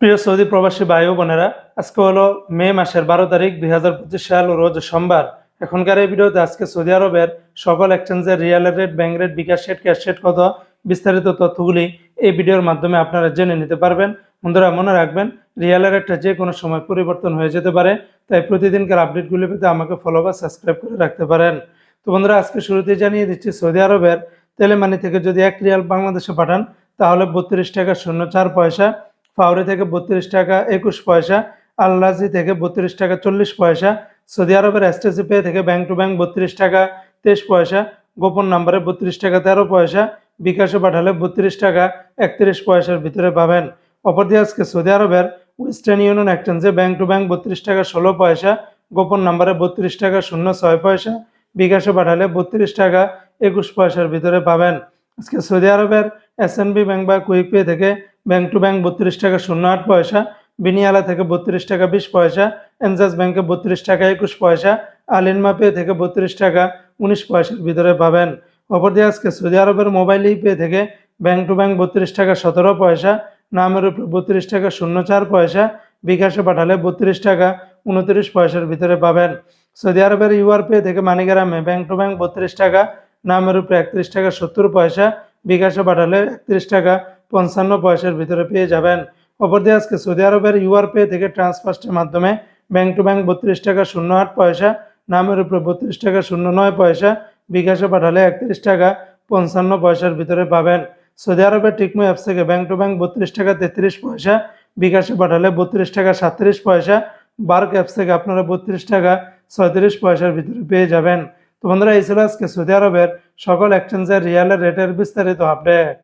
প্রিয় সৌদি প্রবাসী ভাই বোনেরা, আজকে হলো মে মাসের বারো তারিখ দুই হাজার পঁচিশ সাল রোজ সোমবার। এখনকার এই ভিডিওতে আজকে সৌদি আরবের সকল এক্সচেঞ্জের real rate bank rate bKash rate cash rate কত বিস্তারিত তথ্যগুলি এই ভিডিওর মাধ্যমে আপনারা জেনে নিতে পারবেন। বন্ধুরা, মনে রাখবেন রিয়েল রেটটা যে কোনো সময় পরিবর্তন হয়ে যেতে পারে, তাই প্রতিদিনকার আপডেটগুলি পেতে আমাকে ফলো বা সাবস্ক্রাইব করে রাখতে পারেন। তো বন্ধুরা, আজকে শুরুতে জানিয়ে দিচ্ছি, সৌদি আরবের তেলেমানি থেকে যদি এক রিয়াল বাংলাদেশে পাঠান, তাহলে বত্রিশ টাকা শূন্য চার পয়সা ফাউরি থেকে বত্রিশ টাকা একুশ পয়সা আল্লাজি থেকে বত্রিশ টাকা চল্লিশ পয়সা, সৌদি আরবের এসটিসি পে থেকে ব্যাংক টু ব্যাংক বত্রিশ টাকা তেইশ পয়সা, গোপন নাম্বারে বত্রিশ টাকা তেরো পয়সা, বিকাশে পাঠালে বত্রিশ টাকা একত্রিশ পয়সার ভিতরে পাবেন। অপরদিকে আজকে সৌদি আরবের ওয়েস্টার্ন ইউনিয়ন এক্সচেঞ্জে ব্যাংক টু ব্যাংক বত্রিশ টাকা ষোলো পয়সা, গোপন নাম্বারে বত্রিশ টাকা শূন্য ছয় পয়সা, বিকাশে পাঠালে বত্রিশ টাকা একুশ পয়সার ভিতরে পাবেন। আজকে সৌদি আরবের এস এন বি ব্যাংক বা কুইক পে থেকে ব্যাংক টু ব্যাংক বত্রিশ টাকা শূন্য আট পয়সা, বিনিয়ালা থেকে বত্রিশ টাকা বিশ পয়সা, এনজাস ব্যাংকে বত্রিশ টাকা একুশ পয়সা আলিনমা পে থেকে বত্রিশ টাকা উনিশ পয়সার ভিতরে পাবেন। অপরদিকে আজকে সৌদি আরবের মোবাইল পে থেকে ব্যাংক টু ব্যাংক বত্রিশ টাকা সতেরো পয়সা, নামের উপরে বত্রিশ টাকা শূন্য চার পয়সা, বিকাশে পাঠালে বত্রিশ টাকা উনত্রিশ পয়সার ভিতরে পাবেন। সৌদি আরবের ইউআর পে থেকে মানিগ্রামে ব্যাংক টু ব্যাংক বত্রিশ টাকা, নামের উপরে একত্রিশ টাকা সত্তর পয়সা, বিকাশে পাঠালে একত্রিশ টাকা পঞ্চান্ন পয়সার ভিতরে পেয়ে যাবেন। অপরদিকে আজকে সৌদি আরবের ইউআর পে থেকে ট্রান্সফার্স্টের মাধ্যমে ব্যাংক টু ব্যাংক বত্রিশ টাকা শূন্য আট পয়সা, নামের উপরে বত্রিশ টাকা শূন্য নয় পয়সা, বিকাশে পাঠালে একত্রিশ টাকা পঞ্চান্ন পয়সার ভিতরে পাবেন। সৌদি আরবের টিকমো অ্যাপস থেকে ব্যাংক টু ব্যাংক বত্রিশ টাকা তেত্রিশ পয়সা, বিকাশে পাঠালে বত্রিশ টাকা সাতত্রিশ পয়সা, বার্ক অ্যাপস থেকে আপনারা বত্রিশ টাকা ছয়ত্রিশ পয়সার ভিতরে পেয়ে যাবেন। তো বন্ধুরা, এই ছিল আজকে সৌদি আরবের সকল এক্সচেঞ্জের রিয়ালের রেটের বিস্তারিত আপডেট